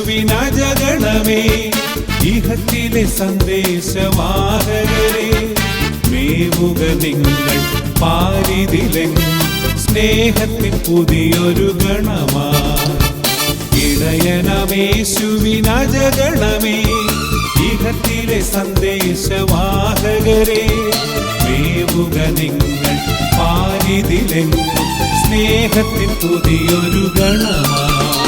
ഇടയനമേശുവിനജഗണമേ ഇഹത്തിലെ സന്ദേശവാഹകരെ മേവുക നിങ്ങൾ പാരിതിലെങ്ങും സ്നേഹത്തിൻ പുതിയൊരു ഗണമാ. ഇടയനമേശുവിനജഗണമേ ഇഹത്തിലെ സന്ദേശവാഹകരെ മേവുക നിങ്ങൾ പാരിതിലെങ്ങും സ്നേഹത്തിൻ പുതിയൊരു ഗണമായി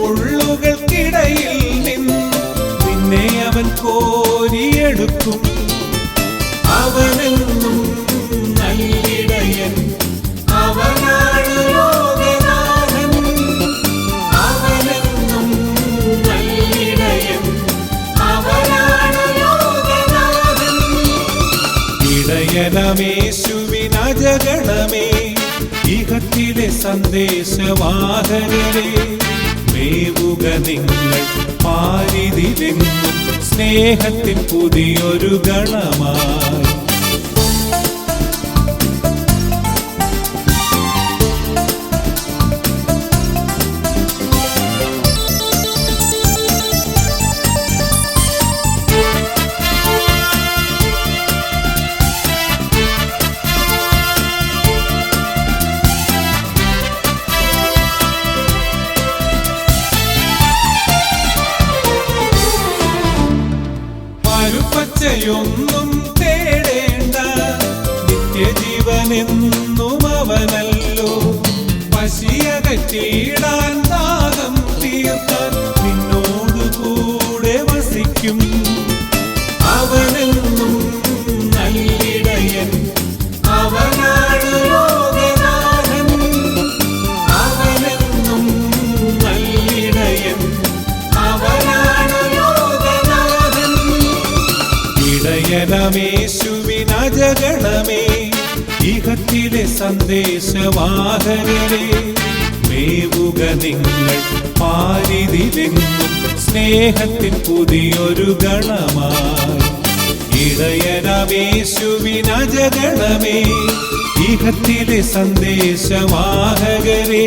മുള്ളുകൾക്കിടയിൽ നിന്ന് നിന്നെ അവൻ കോരിയെടുക്കും. അവനെന്നും നല്ലിടയൻ അവനാണ് അവനെന്നും അവനാണ് ഇഹത്തിലെ സന്ദേശവാഹകരെ. മേവുക നിങ്ങൾ പാരിതിലെങ്ങും സ്നേഹത്തിൻ പുതിയൊരു ഗണമായി. ഇഹത്തിലെ സന്ദേശവാഹകരെ മേവുക നിങ്ങൾ പാരിതിലെങ്ങും സ്നേഹത്തിൻ പുതിയൊരു ഗണമായി. ഇടയനമേശുവിനജഗണമേ ഇഹത്തിലെ സന്ദേശവാഹകരെ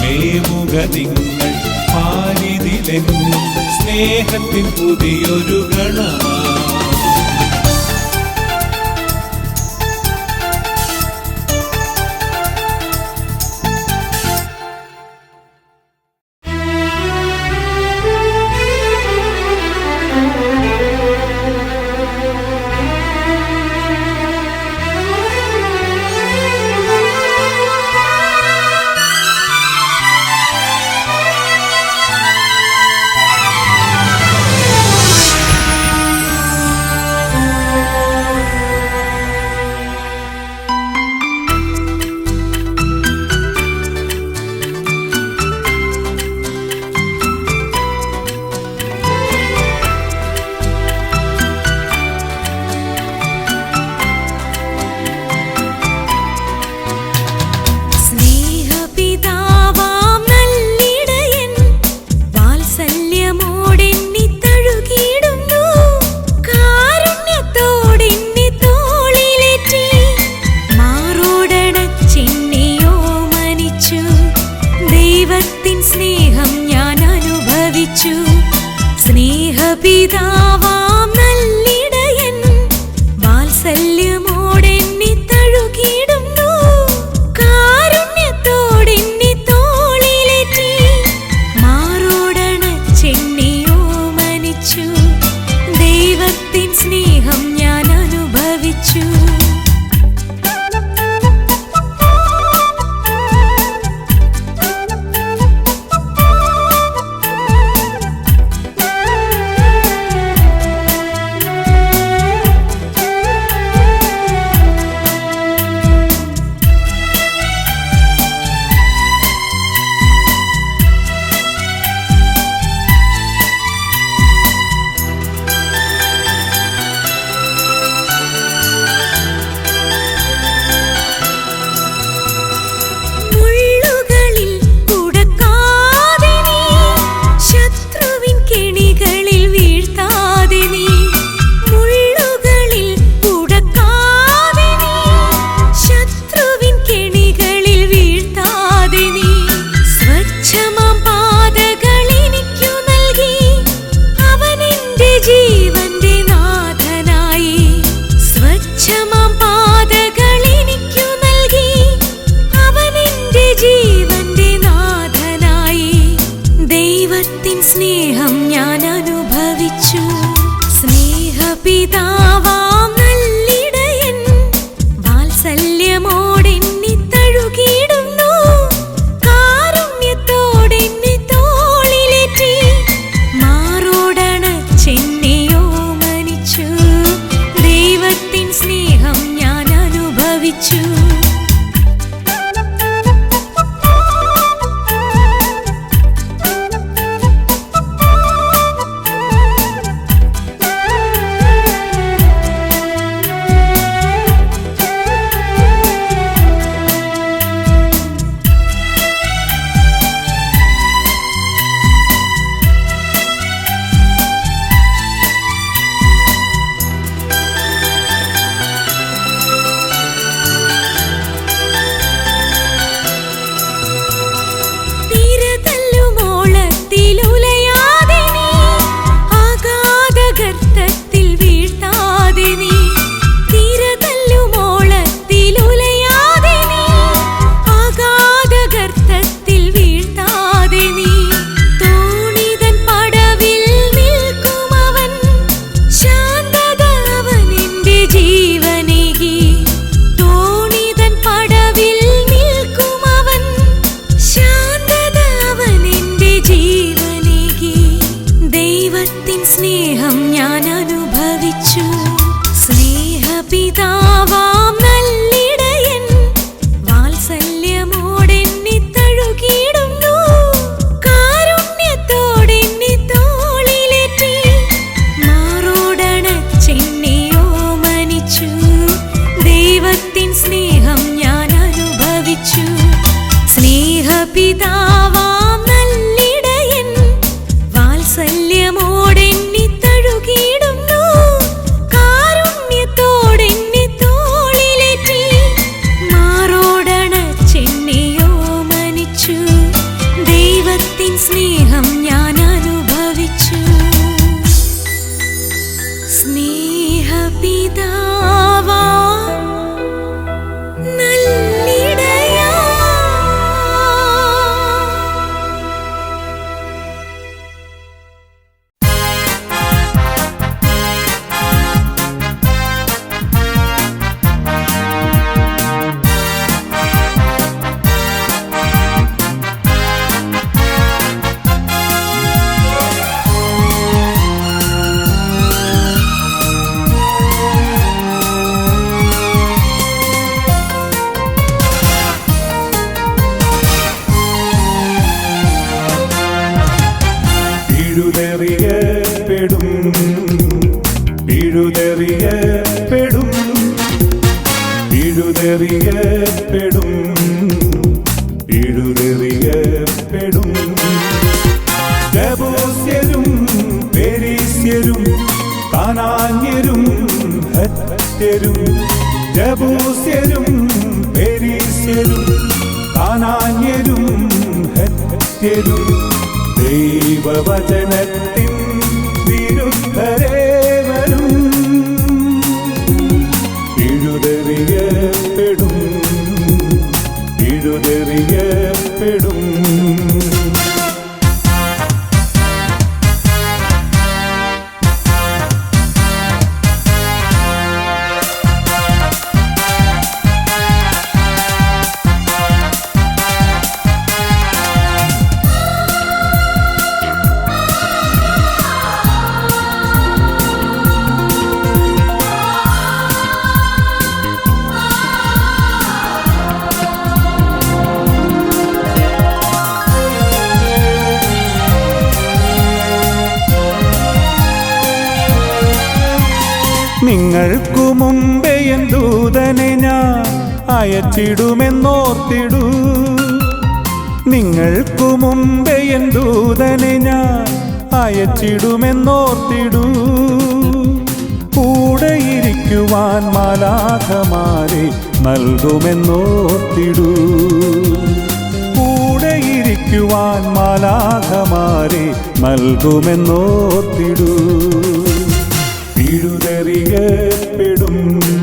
മേവുക നിങ്ങൾ പാരിതിലെങ്ങും സ്നേഹത്തിൻ പുതിയൊരു ഗണമായി. 何必等 ಸರ್ವಜನ അയച്ചിടുമെന്നോർത്തിടൂ. നിങ്ങൾക്കു മുമ്പേ എൻ ദൂതനെ ഞാൻ അയച്ചിടുമെന്നോർത്തിടൂ. കൂടെയിരിക്കുവാൻ മാലാഖമാരെ നൽകുമെന്നോർത്തിടൂ. കൂടെയിരിക്കുവാൻ മാലാഖമാരെ നൽകുമെന്നോർത്തിടൂ. പിഴുതെറിയപ്പെടും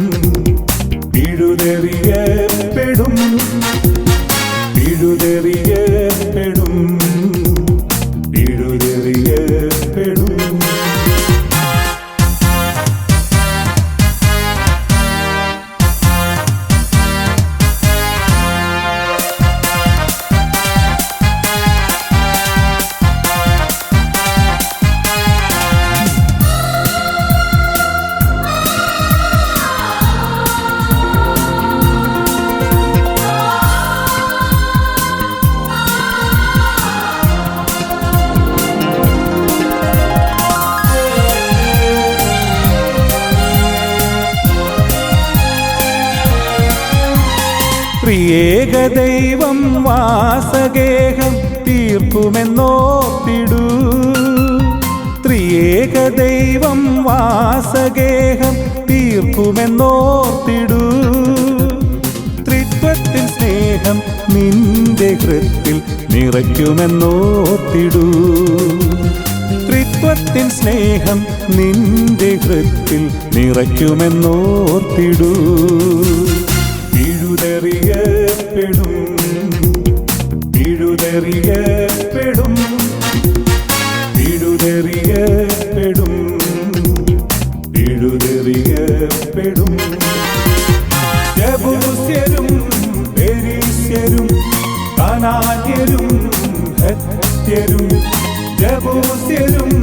ത്രിയേക ദൈവം വാസഗേഹം തീർക്കുമെന്നോർത്തിടൂ ത്രിയേക വാസഗേഹം തീർക്കുമെന്നോർത്തിടൂ ത്രിത്വത്തിൻ സ്നേഹം നിന്റെ ഹൃത്തിൽ നിറയ്ക്കുമെന്നോർത്തിടൂ. ത്രിത്വത്തിൻ സ്നേഹം നിന്റെ ഹൃത്തിൽ നിറയ്ക്കുമെന്നോർത്തിടൂ. Devo ser um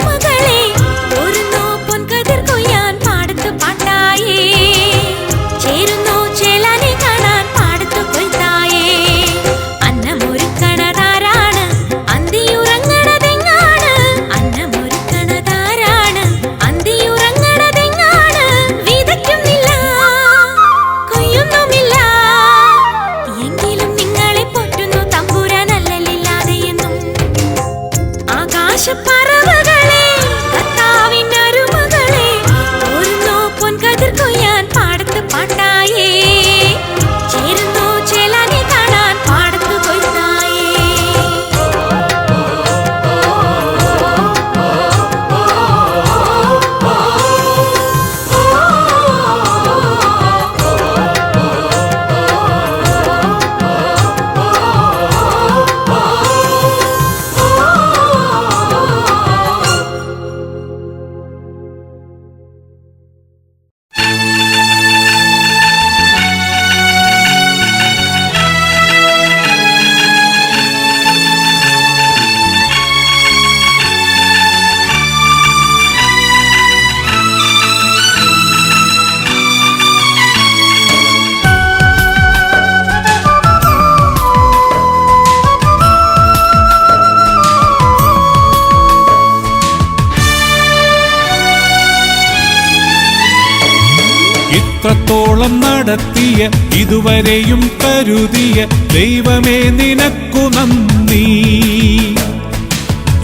ഇത്രത്തോളം നടത്തിയ ഇതുവരെയും കരുതിയ ദൈവമേ നിനക്കു നന്ദി.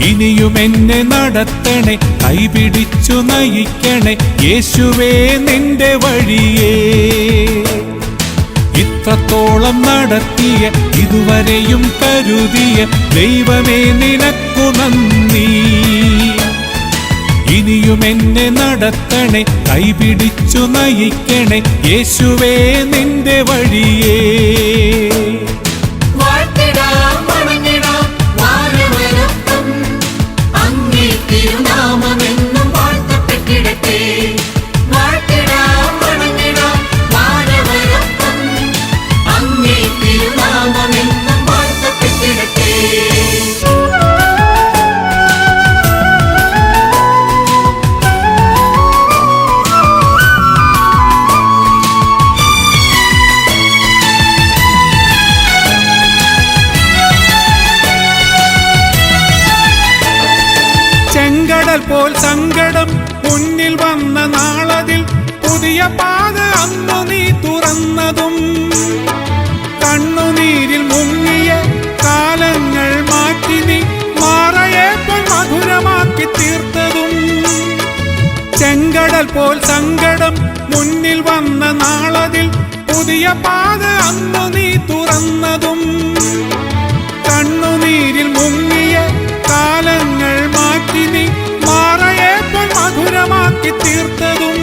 ഇനിയും എന്നെ നടത്തണേ കൈപിടിച്ചു നയിക്കണേ യേശുവേ നിന്റെ വഴിയേ. ഇത്രത്തോളം നടത്തിയ ഇതുവരെയും കരുതിയ ദൈവമേ നിനക്കു നന്ദി. ഇനിയും എന്നെ നടത്തണേ കൈപിടിച്ചു നയിക്കണേ യേശുവേ നിന്റെ വഴിയേ. പാത അന്നു നീ തുറന്നതും. കണ്ണുനീരിൽ മുങ്ങിയ കാലങ്ങൾ മാറ്റി നീ മാറയേപ്പോൾ മധുരമാക്കി തീർത്തതും.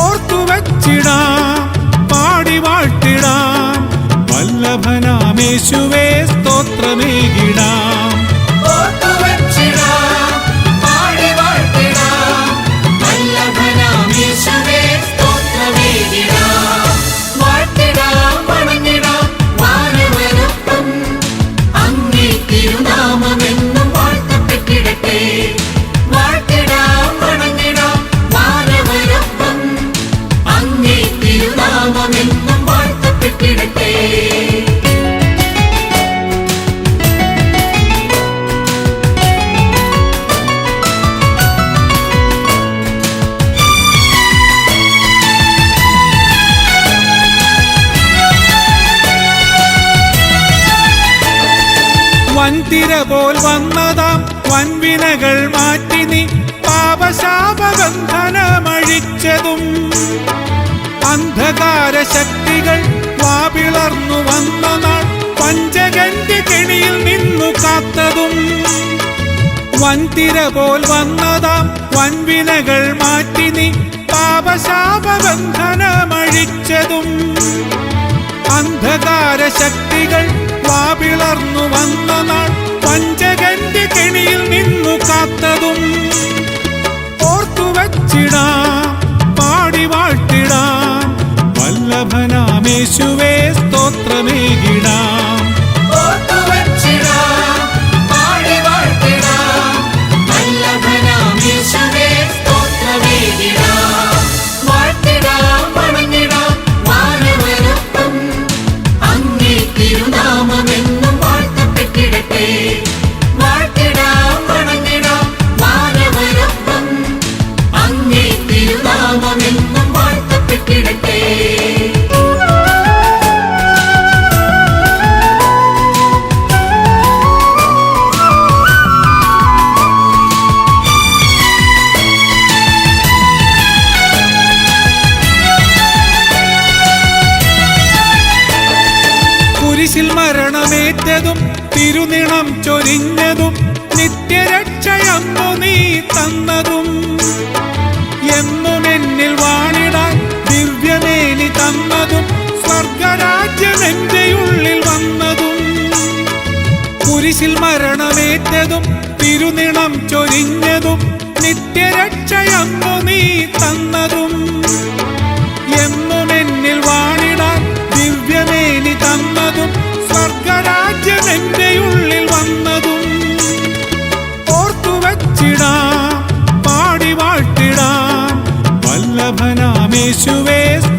ഓർത്തു വച്ചിടാം പാടി വാഴ്ത്തിടാം. വല്ലഭനാമേശുവേ സ്തോത്രമേകിടാം. വൻതിര പോൽ വന്നതാം. വൻവിനകൾ മാറ്റി നീ പാപശാപബന്ധനമഴിച്ചതും. അന്ധകാര ശക്തികൾ വാപിളർന്നു വന്ന നാൾ പഞ്ചകന്റെ കെണിയിൽ നിന്നു കാത്തതും. വൻതിര പോൽ വന്നതാം. വൻവിനകൾ മാറ്റി നീ പാപശാപബന്ധനമഴിച്ചതും. അന്ധകാര ശക്തികൾ വാപിളർന്നു വന്ന നാൾ പഞ്ചകന്റെ കെണിയിൽ നിന്നു കാത്തതും. ഓർത്തു വച്ചിടാം പാടി വാഴ്ത്തിടാം വല്ലഭനാമേശുവേ കുരിശിൽ മരണമേറ്റതും തിരുനിണം ചൊരിഞ്ഞതും നിത്യരക്ഷയന്നു നീ തന്നതും. എന്നും എന്നിൽ വാണിടാൻ ദിവ്യമേനി തന്നതും സ്വർഗരാജ്യം എന്റെ ഉള്ളിൽ വന്നതും. കുരിശിൽ മരണമേറ്റതും തിരുനിണം ചൊരിഞ്ഞതും നിത്യരക്ഷയന്നു നീ തന്നതും. വല്ലഭനാമേശുവേ